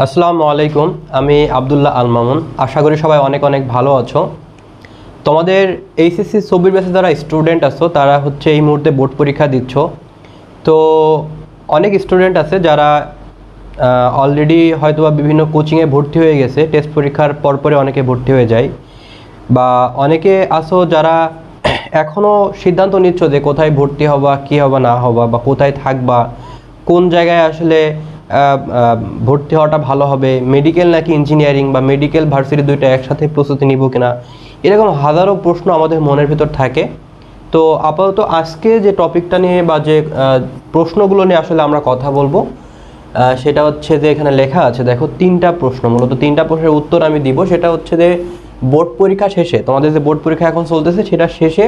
আসসালামু আলাইকুম, আমি আবদুল্লাহ আল মামুন আশা করি সবাই অনেক অনেক ভালো আছো। তোমাদের এইচএসসি ছবির ব্যাচে যারা স্টুডেন্ট আছো, তারা হচ্ছে এই মুহূর্তে বোর্ড পরীক্ষা দিচ্ছ। তো অনেক স্টুডেন্ট আছে যারা অলরেডি হয়তো বা বিভিন্ন কোচিংয়ে ভর্তি হয়ে গেছে টেস্ট পরীক্ষার পরপরে অনেকে ভর্তি হয়ে যায়। বা অনেকে আসো যারা এখনও সিদ্ধান্ত নিচ্ছ যে কোথায় ভর্তি হবা, কী হবা, না হবা, বা কোথায় থাকবা, কোন জায়গায় আসলে ভর্তি হওয়াটা ভালো হবে। মেডিকেল নাকি ইঞ্জিনিয়ারিং বা মেডিকেল ভার্সিটি দুইটা একসাথে প্রস্তুতি নিব কিনা? এরকম হাজারো প্রশ্ন আমাদের মনের ভিতর থাকে। তো আপাতত আজকে যে টপিকটা নিয়ে বা যে প্রশ্নগুলো নিয়ে আসলে আমরা কথা বলব সেটা হচ্ছে যে এখানে লেখা আছে, দেখো তিনটা প্রশ্ন। মূলত তিনটা প্রশ্নের উত্তর আমি দিব। সেটা হচ্ছে যে, বোর্ড পরীক্ষা শেষে, তোমাদের যে বোর্ড পরীক্ষা এখন চলতেছে, সেটা শেষে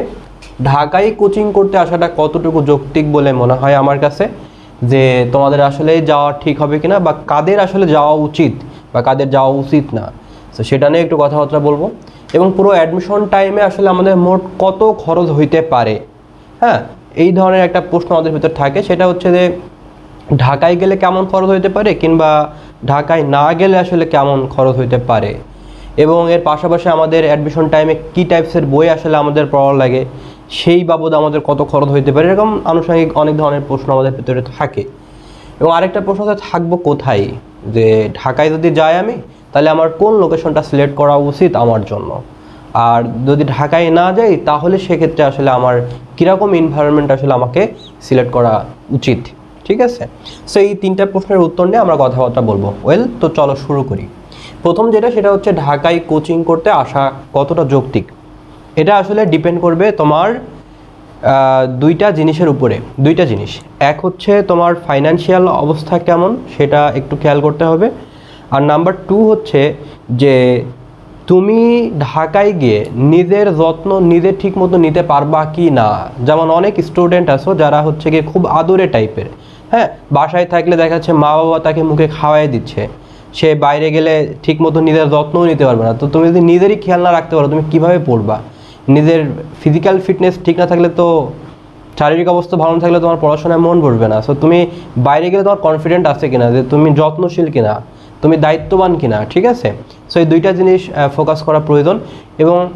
ঢাকায় কোচিং করতে আসাটা কতটুকু যৌক্তিক বলে মনে হয় আমার কাছে? যে তোমাদের আসলে যাওয়া ঠিক হবে কিনা বা কাদের আসলে যাওয়া উচিত বা কাদের যাওয়া উচিত না। তো সেটা নিয়ে একটু কথাবার্তা বলব। এবং পুরো অ্যাডমিশন টাইমে আসলে আমাদের মোট কত খরচ হইতে পারে? হ্যাঁ এই ধরনের একটা প্রশ্ন আমাদের ভিতর থাকে। সেটা হচ্ছে যে, ঢাকায় গেলে কেমন খরচ হইতে পারে কিংবা ঢাকায় না গেলে আসলে কেমন খরচ হইতে পারে? এবং এর পাশাপাশি আমাদের অ্যাডমিশন টাইমে কী টাইপসের বই আসলে আমাদের পড়া লাগে? সেই বাবদ আমাদের কত খরচ হইতে পারে? এরকম আনুষঙ্গিক অনেক ধরনের প্রশ্ন আমাদের ভিতরে থাকে। এবং আরেকটা প্রশ্ন হচ্ছে থাকব কোথায়? যে ঢাকায় যদি যাই আমি, তাহলে আমার কোন লোকেশনটা সিলেক্ট করা উচিত আমার জন্য? আর যদি ঢাকায় না যাই, তাহলে সেক্ষেত্রে আসলে আমার কীরকম এনভায়রনমেন্ট আসলে আমাকে সিলেক্ট করা উচিত? ঠিক আছে? সো এই তিনটা প্রশ্নের উত্তর নিয়ে আমরা কথাবার্তা বলব। ওয়েল তো চলো শুরু করি। প্রথম যেটা, সেটা হচ্ছে ঢাকায় কোচিং করতে আসা কতটা যৌক্তিক? এটা আসলে ডিপেন্ড করবে তোমার দুইটা জিনিসের উপরে, দুইটা জিনিস। এক হচ্ছে তোমার ফাইনান্সিয়াল অবস্থা কেমন, সেটা একটু খেয়াল করতে হবে। আর নাম্বার টু হচ্ছে যে তুমি ঢাকায় গিয়ে নিজের যত্ন নিজে ঠিক মতো নিতে পারবা কি না। যেমন অনেক স্টুডেন্ট আছো যারা হচ্ছে গিয়ে খুব আদরে টাইপের হ্যাঁ বাসায় থাকলে দেখা যাচ্ছে মা বাবা তাকে মুখে খাওয়াই দিচ্ছে। সে বাইরে গেলে ঠিক মতো নিজের যত্নও নিতে পারবে না। তো তুমি যদি নিজেরই খেয়াল না রাখতে পারো, তুমি কীভাবে পড়বা? নিজের ফিজিক্যাল ফিটনেস ঠিক না থাকলে তো শারীরিক অবস্থা ভালো না থাকলে তোমার পড়াশোনায় মন বসবে না। সো তুমি বাইরে গেলে তোমার কনফিডেন্ট আছে কিনা? যে তুমি যত্নশীল কিনা? তুমি দায়িত্ববান কিনা? ঠিক আছে? সো এই দুইটা জিনিস ফোকাস করা প্রয়োজন। এবং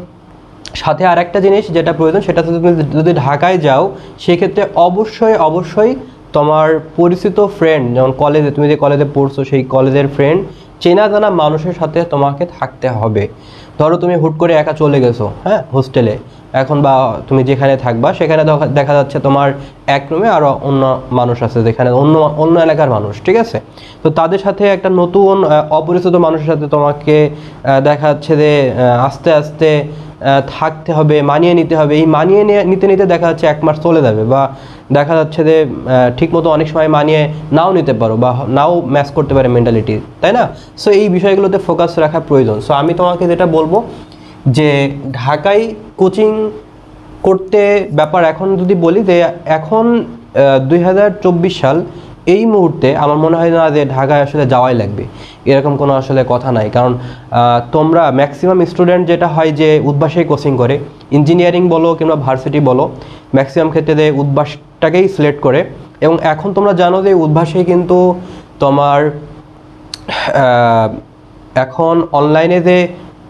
সাথে আরেকটা জিনিস যেটা প্রয়োজন, সেটা তুমি যদি ঢাকায় যাও, সেক্ষেত্রে অবশ্যই অবশ্যই তোমার পরিচিত ফ্রেন্ড যেমন কলেজে তুমি যে কলেজে পড়ছো, সেই কলেজের ফ্রেন্ড চেনা জানা মানুষের সাথে তোমাকে থাকতে হবে। ধরো তুমি হুট করে একা চলে গেছো হ্যাঁ হোস্টেলে। এখন বা তুমি যেখানে থাকবা, সেখানে দেখা- যাচ্ছে তোমার এক রুমে আরও অন্য মানুষ আছে, যেখানে অন্য অন্য এলাকার মানুষ, ঠিক আছে? তো তাদের সাথে একটা নতুন অপরিচিত মানুষের সাথে তোমাকে দেখা যাচ্ছে যে আস্তে আস্তে থাকতে হবে, মানিয়ে নিতে হবে। এই মানিয়ে নিয়ে- নিতে নিতে দেখা যাচ্ছে এক মাস চলে যাবে বা দেখা যাচ্ছে যে ঠিক মতো অনেক সময় মানিয়ে নাও নিতে পারো বা নাও ম্যাচ করতে পারে মেন্টালিটি তাই না? সো এই বিষয়গুলোতে ফোকাস রাখা প্রয়োজন। সো আমি তোমাকে যেটা বলব যে, ঢাকায় কোচিং করতে ব্যাপার এখন যদি বলি যে, এখন দুই হাজার চব্বিশ সাল এই মুহূর্তে আমার মনে হয় না যে ঢাকায় আসলে যাওয়াই লাগবে। এরকম কোনো আসলে কথা নাই। কারণ তোমরা ম্যাক্সিমাম স্টুডেন্ট যেটা হয় যে উদ্ভাসেই কোচিং করে। ইঞ্জিনিয়ারিং বলো কিংবা ভার্সিটি বলো ম্যাক্সিমাম ক্ষেত্রে যে উদ্ভাসটাকেই সিলেক্ট করে। এবং এখন তোমরা জানো যে উদ্ভাসে কিন্তু তোমার এখন অনলাইনে যে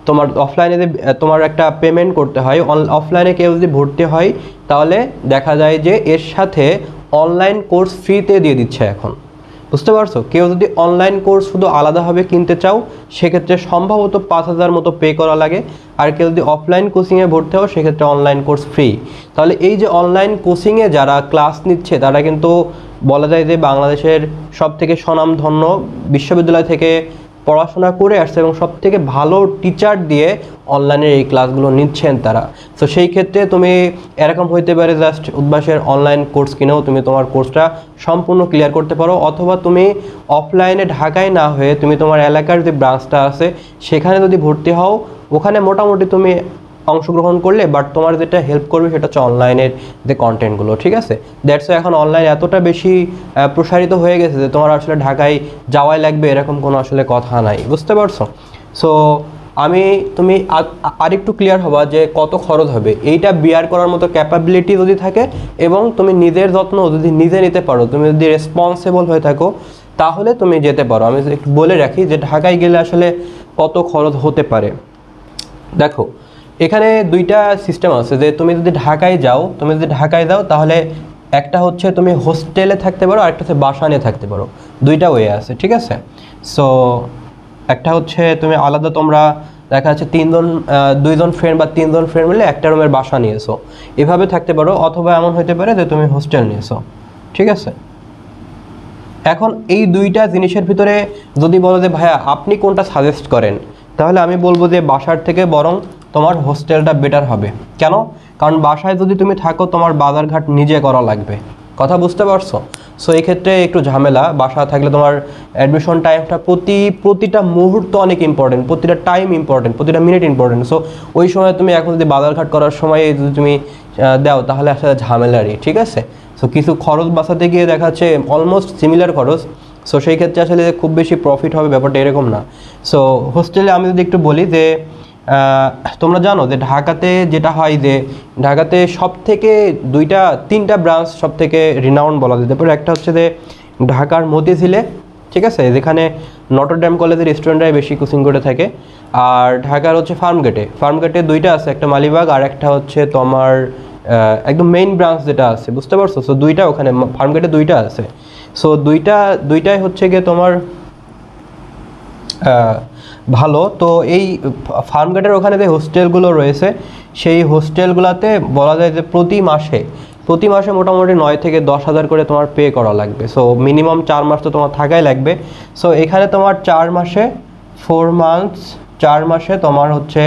তোমার অফলাইনে যে তোমার একটা পেমেন্ট করতে হয়। অফলাইনে কেউ যদি ভর্তি হয়, তাহলে দেখা যায় যে এর সাথে অনলাইন কোর্স ফ্রিতে দিয়ে দিচ্ছে এখন। বুঝতে পারছ? কেউ যদি অনলাইন কোর্স শুধু আলাদাভাবে কিনতে চাও, সেক্ষেত্রে সম্ভবত পাঁচ হাজার মতো পে করা লাগে। আর কেউ যদি অফলাইন কোচিংয়ে ভর্তি হও, সেক্ষেত্রে অনলাইন কোর্স ফ্রি তাহলে এই যে অনলাইন কোচিংয়ে যারা ক্লাস নিচ্ছে, তারা কিন্তু বলা যায় যে বাংলাদেশের সব থেকে স্বনামধন্য বিশ্ববিদ্যালয় থেকে পড়াশোনা করে আসছে এবং সব থেকে ভালো টিচার দিয়ে অনলাইনের এই ক্লাসগুলো নিচ্ছেন তারা। তো সেই ক্ষেত্রে তুমি এরকম হইতে পারে জাস্ট উদ্ভাসের অনলাইন কোর্স কিনেও তুমি তোমার কোর্সটা সম্পূর্ণ ক্লিয়ার করতে পারো, অথবা তুমি অফলাইনে ঢাকায় না হয়ে তুমি তোমার এলাকার যে ব্রাঞ্চটা আছে, সেখানে যদি ভর্তি হও, ওখানে মোটামুটি তুমি অংশগ্রহণ করলে বাট তোমার যেটা হেল্প করবে সেটা হচ্ছে অনলাইনের যে কন্টেন্টগুলো ঠিক আছে? দ্যাটস এখন অনলাইন এতটা বেশি প্রসারিত হয়ে গেছে যে তোমার আসলে ঢাকায় যাওয়াই লাগবে, এরকম কোনো আসলে কথা নাই, বুঝতে পারছ? সো আমি, তুমি আর- আরেকটু ক্লিয়ার হবা যে কত খরচ হবে। এইটা বিয়ার করার মতো ক্যাপাবিলিটি যদি থাকে এবং তুমি নিজের যত্ন যদি নিজে নিতে পারো, তুমি যদি রেসপন্সিবল হয়ে থাকো, তাহলে তুমি যেতে পারো। আমি একটু বলে রাখি যে ঢাকায় গেলে আসলে কত খরচ হতে পারে। দেখো এখানে দুইটা সিস্টেম আছে, যে তুমি যদি ঢাকায় যাও, তুমি যদি ঢাকায় যাও, তাহলে একটা হচ্ছে তুমি হোস্টেলে থাকতে পারো আর একটা হচ্ছে বাসা নিয়ে থাকতে পারো। দুইটা ওয়ে আছে, ঠিক আছে? সো একটা হচ্ছে তুমি আলাদা তোমরা দেখা যাচ্ছে তিনজন দুইজন ফ্রেন্ড বা তিনজন ফ্রেন্ড মিলে একটা রুমের বাসা নিয়েছো। এভাবে থাকতে পারো, অথবা এমন হতে পারে যে তুমি হোস্টেল নিয়েছো, ঠিক আছে? এখন এই দুইটা জিনিসের ভিতরে যদি বলো যে ভাইয়া, আপনি কোনটা সাজেস্ট করেন? তাহলে আমি বলব যে বাসার থেকে বরং তোমার হোস্টেলটা বেটার হবে। কেন? কারণ বাসায় যদি তুমি থাকো, তোমার বাজারঘাট নিজে করা লাগবে। কথা বুঝতে পারছ? সো এই ক্ষেত্রে একটু ঝামেলা। বাসা থাকলে তোমার অ্যাডমিশন টাইমটা প্রতি, প্রতিটা মুহূর্ত অনেক ইম্পর্টেন্ট প্রতিটা টাইম ইম্পর্টেন্ট প্রতিটা মিনিট ইম্পর্টেন্ট সো ওই সময় তুমি এখন যদি বাজারঘাট করার সময় যদি তুমি দাও, তাহলে আসলে ঝামেলারই, ঠিক আছে? সো কিছু খরচ বাঁচাতে গিয়ে দেখা যাচ্ছে অলমোস্ট সিমিলার খরচ। সো সেই ক্ষেত্রে আসলে খুব বেশি প্রফিট হবে ব্যাপারটা এরকম না। সো হোস্টেলে আমি যদি একটু বলি যে তোমরা জানো যে ঢাকাতে যেটা হয় যে, ঢাকাতে সব থেকে দুইটা, তিনটা ব্রাঞ্চ সব থেকে রিনাউন্ড বলা যেতে পারে। একটা হচ্ছে যে ঢাকার মতিঝিলে, ঠিক আছে? যেখানে নটরডেম কলেজের স্টুডেন্টরাই বেশি কোচিং করে থাকে। আর ঢাকার হচ্ছে ফার্মগেটে। ফার্মগেটে দুইটা আছে, একটা মালিবাগ আর একটা হচ্ছে তোমার একদম মেইন ব্রাঞ্চ যেটা আছে, বুঝতে পারছ? সো দুইটা ওখানে, ফার্মগেটে দুইটা আছে। সো দুইটা, দুইটাই হচ্ছে গিয়ে তোমার ভালো। তো এই ফার্মগেটের ওখানে যে হোস্টেলগুলো রয়েছে, সেই হোস্টেলগুলোতে বলা যায় যে প্রতি মাসে প্রতি মাসে মোটামুটি নয় থেকে দশ হাজার করে তোমার পে করা লাগবে। সো মিনিমাম চার মাস তো তোমার থাকাই লাগবে। সো এখানে তোমার চার মাসে ফোর মান্থস চার মাসে তোমার হচ্ছে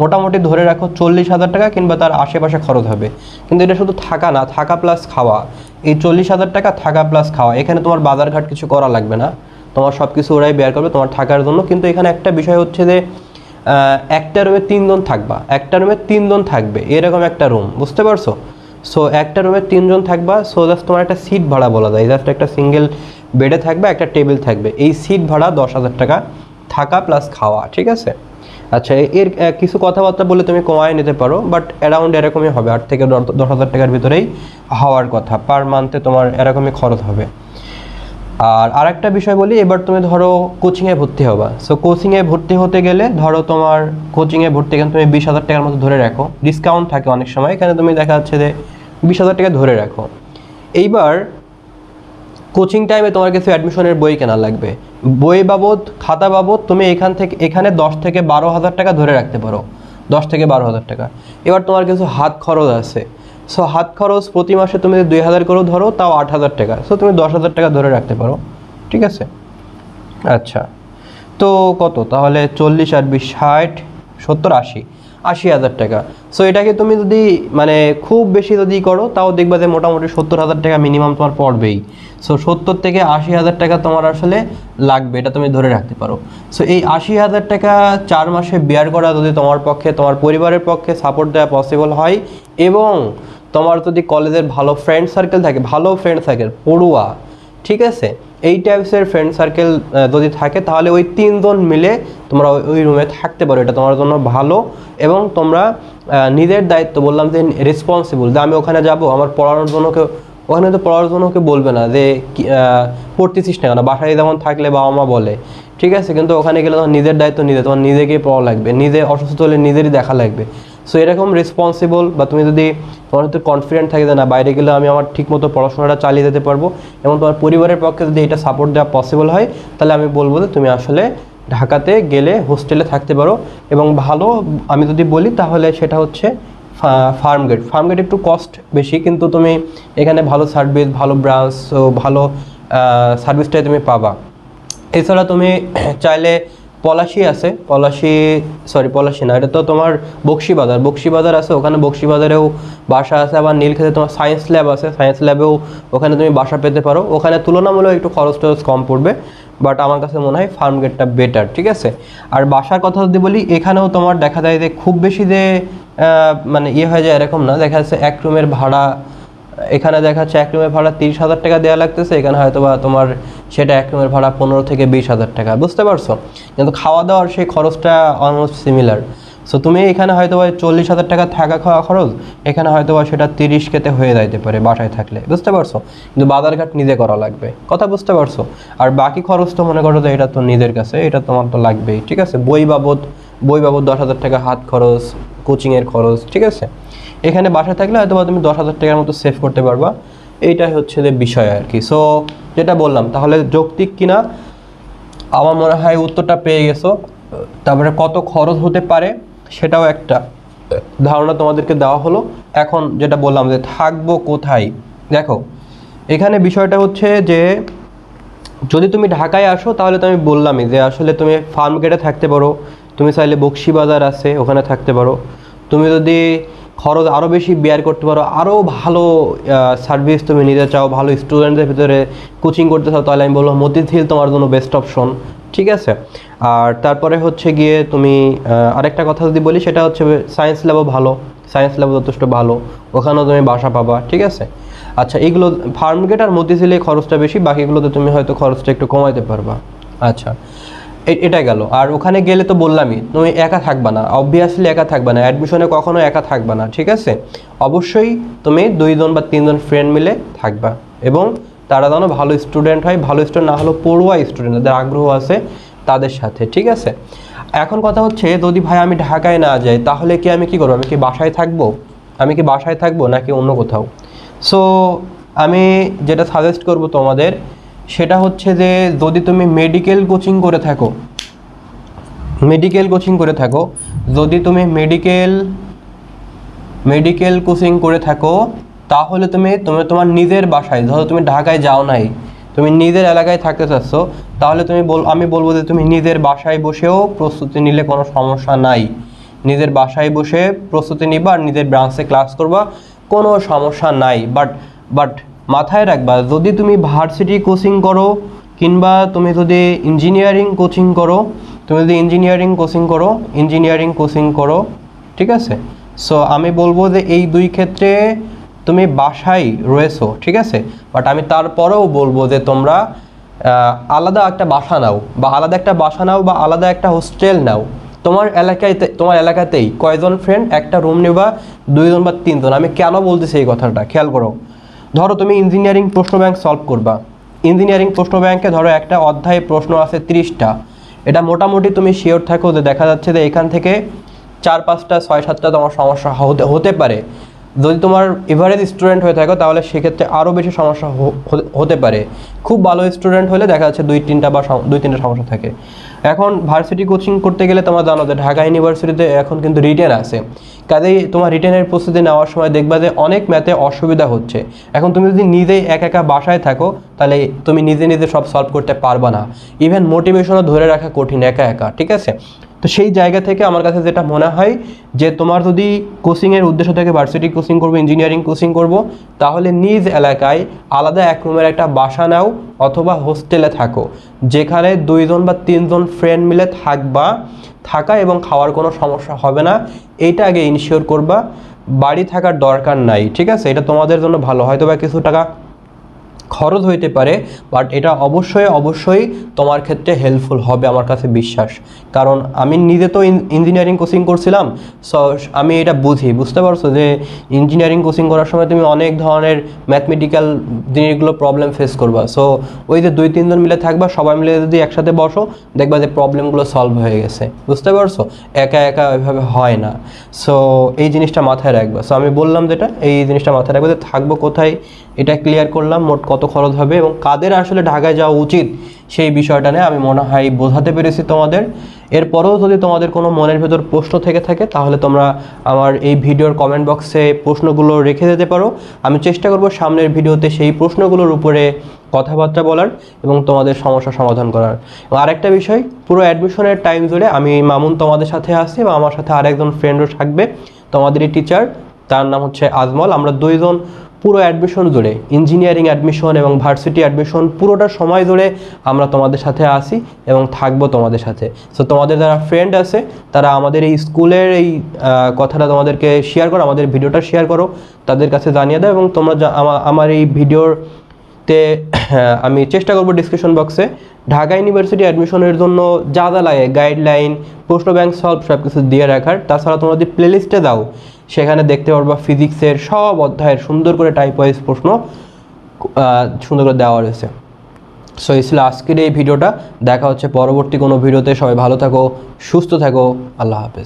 মোটামুটি ধরে রাখো চল্লিশ হাজার টাকা কিংবা তার আশেপাশে খরচ হবে। কিন্তু এটা শুধু থাকা না, থাকা প্লাস খাওয়া। এই চল্লিশ হাজার টাকা থাকা প্লাস খাওয়া, এখানে তোমার বাজারঘাট কিছু করা লাগবে না। তোমার সব কিছু ওরাই বের করবে তোমার থাকার জন্য। কিন্তু এখানে একটা বিষয় হচ্ছে যে একটা রুমে তিনজন থাকবা। একটা রুমে তিনজন থাকবে, এরকম একটা রুম বুঝতে পারছ? সো একটা রুমে তিনজন থাকবা সো জাস্ট তোমার একটা সিট ভাড়া বলা যায়। জাস্ট একটা সিঙ্গেল বেডে থাকবে, একটা টেবিল থাকবে। এই সিট ভাড়া দশ হাজার টাকা, থাকা প্লাস খাওয়া, ঠিক আছে? আচ্ছা এর কিছু কথাবার্তা বলে তুমি কমায় নিতে পারো বাট অ্যারাউন্ড এরকমই হবে, আট থেকে দশ হাজার টাকার ভিতরেই হওয়ার কথা পার মান্থে তোমার এরকমই খরচ হবে। আর আরেকটা বিষয় বলি, এবার তুমি ধরো কোচিংয়ে ভর্তি হবা সো কোচিংয়ে ভর্তি হতে গেলে ধরো তোমার কোচিংয়ে ভর্তি এখানে তুমি বিশ হাজার টাকার মতো ধরে রাখো ডিসকাউন্ট থাকে অনেক সময়, এখানে তুমি দেখা যাচ্ছে যে বিশ হাজার টাকা ধরে রাখো। এইবার কোচিং টাইমে তোমার কিছু অ্যাডমিশনের বই কেনা লাগবে বই বাবদ, খাতা বাবদ তুমি এখান থেকে এখানে দশ থেকে বারো হাজার টাকা ধরে রাখতে পারো। দশ থেকে বারো হাজার টাকা। এবার তোমার কিছু হাত খরচ আছে। সো হাত খরচ প্রতি মাসে তুমি দুই হাজার করেও ধরো, তাও আট হাজার টাকা। সো তুমি দশ হাজার টাকা ধরে রাখতে পারো। ঠিক আছে? আচ্ছা। তো কত? তাহলে চল্লিশ আর বিশ ষাট, সত্তর, আশি। আশি হাজার টাকা। সো এটাকে তুমি যদি মানে খুব বেশি যদি করো, তাও দেখবা যে মোটামুটি সত্তর হাজার টাকা মিনিমাম তোমার পড়বেই। সো সত্তর থেকে আশি হাজার টাকা তোমার আসলে লাগবে, এটা তুমি ধরে রাখতে পারো। সো এই আশি হাজার টাকা চার মাসে বিয়ার করা যদি তোমার পক্ষে, তোমার পরিবারের পক্ষে সাপোর্ট দেওয়া পসিবল হয়, এবং তোমার যদি কলেজের ভালো ফ্রেন্ড সার্কেল থাকে, ভালো ফ্রেন্ড সার্কেল পড়ুয়া, ঠিক আছে? এই টাইপসের ফ্রেন্ড সার্কেল যদি থাকে, তাহলে ওই তিনজন মিলে তোমরা ওই- রুমে থাকতে পারো। এটা তোমার জন্য ভালো এবং তোমরা নিজের দায়িত্ব, বললাম যে রেসপন্সিবল যে আমি ওখানে যাব, আমার পড়ানোর জন্য কেউ ওখানে তো পড়ার জন্য কেউ বলবে না যে পড়তেছিস না কেন? বাসায় যেমন থাকলে বাবা মা বলে। ঠিক আছে? কিন্তু ওখানে গেলে তোমার নিজের দায়িত্ব নিজে, তোমার নিজেকে পড়া লাগবে। নিজে অসুস্থ হলে নিজেরই দেখা লাগবে। সো এরকম রেসপন্সিবল বা তুমি যদি তোমার হয়তো কনফিডেন্ট থাকে না, বাইরে গেলে আমি আমার ঠিকমতো পড়াশোনাটা চালিয়ে যেতে পারব এবং তোমার পরিবারের পক্ষে যদি এটা সাপোর্ট দেওয়া পসিবল হয়, তাহলে আমি বলব যে তুমি আসলে ঢাকাতে গেলে হোস্টেলে থাকতে পারো এবং ভালো আমি যদি বলি তাহলে সেটা হচ্ছে ফার্মগেট ফার্মগেট একটু কস্ট বেশি, কিন্তু তুমি এখানে ভালো সার্ভিস ভালো ব্রাঞ্চ ভালো সার্ভিসটাই তুমি পাবা। এছাড়া তুমি চাইলে পলাশি আছে, পলাশি সরি পলাশি না, এটা তো তোমার বক্সিবাজার। বক্সিবাজার আছে, ওখানে বক্সিবাজারেও বাসা আছে, আবার নীলক্ষেতে তোমার সায়েন্স ল্যাব আছে সায়েন্স ল্যাবেও ওখানে তুমি বাসা পেতে পারো। ওখানে তুলনামূলক একটু খরচ টরচ কম পড়বে বাট আমার কাছে মনে হয় ফার্ম গেটটা বেটার ঠিক আছে? আর বাসার কথা যদি বলি, এখানেও তোমার দেখা যায় যে খুব বেশি যে মানে ইয়ে হয়ে যায় এরকম না, দেখা যাচ্ছে এক রুমের ভাড়া এখানে দেখা যাচ্ছে এক রুমের ভাড়া তিরিশ হাজার টাকা দেওয়া লাগতেছে, এখানে হয়তো বা তোমার সেটা এক রুমের ভাড়া পনেরো থেকে বিশ হাজার টাকা, বুঝতে পারছ? কিন্তু খাওয়া দাওয়ার সেই খরচটা অলমোস্ট সিমিলার সো তুমি এখানে হয়তো বা চল্লিশ হাজার টাকা থাকা খাওয়া খরচ, এখানে হয়তো বা সেটা তিরিশ কেতে হয়ে যাইতে পারে বাসায় থাকলে, বুঝতে পারছ? কিন্তু বাজারঘাট নিজে করা লাগবে, কথা বুঝতে পারছ? আর বাকি খরচ তো মনে করো যে এটা তো নিজের কাছে, এটা তোমার তো লাগবেই, ঠিক আছে? বই বাবদ বই বাবদ দশ হাজার টাকা হাত খরচ কোচিংয়ের খরচ, ঠিক আছে? এখানে বাসায় থাকলে হয়তোবা তুমি দশ হাজার টাকার মতো সেভ করতে পারবা। এইটাই হচ্ছে যে বিষয় আর কি সো যেটা বললাম, তাহলে যৌক্তিক কিনা? আমার মনে হয় উত্তরটা পেয়ে গেছো। তারপরে কত খরচ হতে পারে সেটাও একটা ধারণা তোমাদেরকে দেওয়া হলো। এখন যেটা বললাম যে থাকব কোথায়? দেখো, এখানে বিষয়টা হচ্ছে যে যদি তুমি ঢাকায় আসো, তাহলে তো আমি বললামই যে আসলে তুমি ফার্ম গেটে থাকতে পারো। তুমি চাইলে বক্সি বাজার আছে, ওখানে থাকতে পারো। তুমি যদি খরচ আরও বেশি বেয়ার করতে পারো আরও ভালো সার্ভিস তুমি নিতে চাও, ভালো স্টুডেন্টদের ভিতরে কোচিং করতে চাও, তাহলে আমি বলব মতিঝিল তোমার জন্য বেস্ট অপশন ঠিক আছে? আর তারপরে হচ্ছে গিয়ে তুমি আরেকটা কথা যদি বলি, সেটা হচ্ছে সায়েন্স ল্যাবও ভালো সায়েন্স ল্যাবও যথেষ্ট ভালো, ওখানেও তুমি বাসা পাবা, ঠিক আছে? আচ্ছা এইগুলো ফার্মগেট আর মতিঝিলে খরচটা বেশি, বাকিগুলোতে তুমি হয়তো খরচটা একটু কমাইতে পারবা আচ্ছা। এটা গেল। আর ওখানে গেলে তো বললামই, তুমি একা থাকবা না। অবভিয়াসলি একা থাকবা না। অ্যাডমিশনে কখনো একা থাকবা না, ঠিক আছে? অবশ্যই তুমি দুইজন বা তিনজন ফ্রেন্ড মিলে থাকবা। এবং তারা যেন ভালো স্টুডেন্ট হয়, ভালো স্টুডেন্ট না হলেও পড়ুয়া স্টুডেন্ট যাদের আগ্রহ আছে তাদের সাথে, ঠিক আছে? এখন কথা হচ্ছে, যদি ভাই আমি ঢাকায় না যাই, তাহলে কি আমি কি করব? আমি কি বাসায় থাকব? আমি কি বাসায় থাকব নাকি অন্য কোথাও? সো আমি যেটা সাজেস্ট করব তোমাদের সেটা হচ্ছে যে যদি তুমি মেডিকেল কোচিং করে থাকো মেডিকেল কোচিং করে থাকো, যদি তুমি মেডিকেল মেডিকেল কোচিং করে থাকো, তাহলে তুমি তুমি তোমার নিজের বাসায়, ধরো তুমি ঢাকায় যাও নাই, তুমি নিজের এলাকায় থাকতে চাচ্ছ, তাহলে তুমি বল, আমি বলব যে তুমি নিজের বাসায় বসেও প্রস্তুতি নিলে কোনো সমস্যা নাই। নিজের বাসায় বসে প্রস্তুতি নিবা আর নিজের ব্রাঞ্চে ক্লাস করবা, কোনো সমস্যা নাই। বাট বাট মাথায় রাখবা, যদি তুমি ভার্সিটি কোচিং করো কিংবা তুমি যদি ইঞ্জিনিয়ারিং কোচিং করো, তুমি যদি ইঞ্জিনিয়ারিং কোচিং করো, ইঞ্জিনিয়ারিং কোচিং করো, ঠিক আছে? সো আমি বলব যে এই দুই ক্ষেত্রে তুমি বাসায় রয়েছো, ঠিক আছে? বাট আমি তারপরেও বলব যে তোমরা আলাদা একটা বাসা নাও, বা আলাদা একটা বাসা নাও, বা আলাদা একটা হোস্টেল নাও। তোমার এলাকায় তোমার এলাকাতেই কয়জন ফ্রেন্ড একটা রুম নেবা, দুইজন বা তিনজন। আমি কেন বলতেছি এই কথাটা? খেয়াল করো। ধরো তুমি ইঞ্জিনিয়ারিং প্রশ্ন ব্যাংক সলভ করবা। ইঞ্জিনিয়ারিং প্রশ্ন ব্যাংকে ধরো একটা অধ্যায়ে প্রশ্ন আছে তিরিশটা। এটা মোটামুটি তুমি শিওর থাকো যে দেখা যাচ্ছে যে এখান থেকে চার পাঁচটা, ছয় সাতটা তোমার সমস্যা হতে হতে পারে। যদি তোমার এভারেজ স্টুডেন্ট হয়ে থাকো, তাহলে সেক্ষেত্রে আরও বেশি সমস্যা হতে পারে। খুব ভালো স্টুডেন্ট হলে দেখা যাচ্ছে দুই তিনটা বা দুই তিনটা সমস্যা থাকে। এখন ভার্সিটি কোচিং করতে গেলে তোমার জানো যে ঢাকা ইউনিভার্সিটিতে এখন কিন্তু রিটেন আছে। কাজেই তোমার রিটেনের প্রস্তুতি নেওয়ার সময় দেখবা যে অনেক ম্যাথে অসুবিধা হচ্ছে। এখন তুমি যদি নিজেই এক একা বাসায় থাকো, তাহলে তুমি নিজে নিজে সব সলভ করতে পারবা না। ইভেন মোটিভেশনও ধরে রাখা কঠিন একা একা, ঠিক আছে? তো সেই জায়গা থেকে আমার কাছে যেটা মনে হয় যে তোমার যদি কোচিংয়ের উদ্দেশ্য থেকে ভার্সিটি কোচিং করব ইঞ্জিনিয়ারিং কোচিং করব, তাহলে নিজ এলাকায় আলাদা এক রুমের একটা বাসা নাও অথবা হোস্টেলে থাকো। যেখানে দুইজন বা তিনজন ফ্রেন্ড মিলে থাকবা, থাকা এবং খাওয়ার কোনো সমস্যা হবে না। এইটা আগে ইনশিওর করবা। বাড়ি থাকার দরকার নাই, ঠিক আছে? এটা তোমাদের জন্য ভালো। হয়তো বা কিছু টাকা খরচ হইতে পারে বাট এটা অবশ্যই অবশ্যই তোমার ক্ষেত্রে হেল্পফুল হবে আমার কাছে বিশ্বাস। কারণ আমি নিজে তো ইঞ্জিনিয়ারিং কোচিং করছিলাম সো আমি এটা বুঝি। বুঝতে পারছ যে ইঞ্জিনিয়ারিং কোচিং করার সময় তুমি অনেক ধরনের ম্যাথমেটিক্যাল জিনিসগুলো প্রবলেম ফেস করবা। সো ওই যে দুই, তিনজন মিলে থাকবা, সবাই মিলে যদি একসাথে বসো, দেখবা যে প্রবলেমগুলো সলভ হয়ে গেছে। বুঝতে পারছ? একা একা ওইভাবে হয় না। সো এই জিনিসটা মাথায় রাখবা। সো আমি বললাম যেটা, এই জিনিসটা মাথায় রাখবে যে থাকব কোথায় এটা ক্লিয়ার করলাম মোট কত খরচ হবে এবং কাদের আসলে ঢাকায় যাওয়া উচিত সেই বিষয়টা নিয়ে আমি মনে হয় বোঝাতে পেরেছি তোমাদের। এরপরেও যদি তোমাদের কোনো মনের ভেতর প্রশ্ন থেকে থাকে, তাহলে তোমরা আমার এই ভিডিওর কমেন্ট বক্সে প্রশ্নগুলো রেখে দিতে পারো। আমি চেষ্টা করব সামনের ভিডিওতে সেই প্রশ্নগুলোর উপরে কথাবার্তা বলার এবং তোমাদের সমস্যা সমাধান করার। এবং আরেকটা বিষয়, পুরো অ্যাডমিশনের টাইম জুড়ে আমি মামুন তোমাদের সাথে আসছি এবং আমার সাথে আরেকজন ফ্রেন্ডও থাকবে, তোমাদেরই টিচার তার নাম হচ্ছে আজমল। আমরা দুইজন পুরো অ্যাডমিশন জুড়ে ইঞ্জিনিয়ারিং অ্যাডমিশন এবং ভার্সিটি অ্যাডমিশন পুরোটা সময় জুড়ে আমরা তোমাদের সাথে আসি এবং থাকব তোমাদের সাথে। সো তোমাদের যারা ফ্রেন্ড আছে, তারা আমাদের এই স্কুলের এই কথাটা তোমাদেরকে শেয়ার করো, আমাদের ভিডিওটা শেয়ার করো, তাদের কাছে জানিয়ে দাও এবং তোমরা আমার এই ভিডিওর তে আমি চেষ্টা করব ডিসক্রিপশন বক্সে ঢাকা ইউনিভার্সিটি অ্যাডমিশনের জন্য যা যা লাগে গাইডলাইন প্রশ্ন ব্যাংক সলভ সব কিছু দিয়ে রাখার। তাছাড়া তোমরা যদি প্লেলিস্টে দাও সেখানে দেখতে পারবা ফিজিক্সের সব অধ্যায়ের সুন্দর করে টাইপ ওয়াইজ প্রশ্ন সুন্দর করে দেওয়া রয়েছে। সো এই ছিল আজকের এই ভিডিওটা। দেখা হচ্ছে পরবর্তী কোনো ভিডিওতে। সবাই ভালো থাকো, সুস্থ থাকো। আল্লাহ হাফেজ।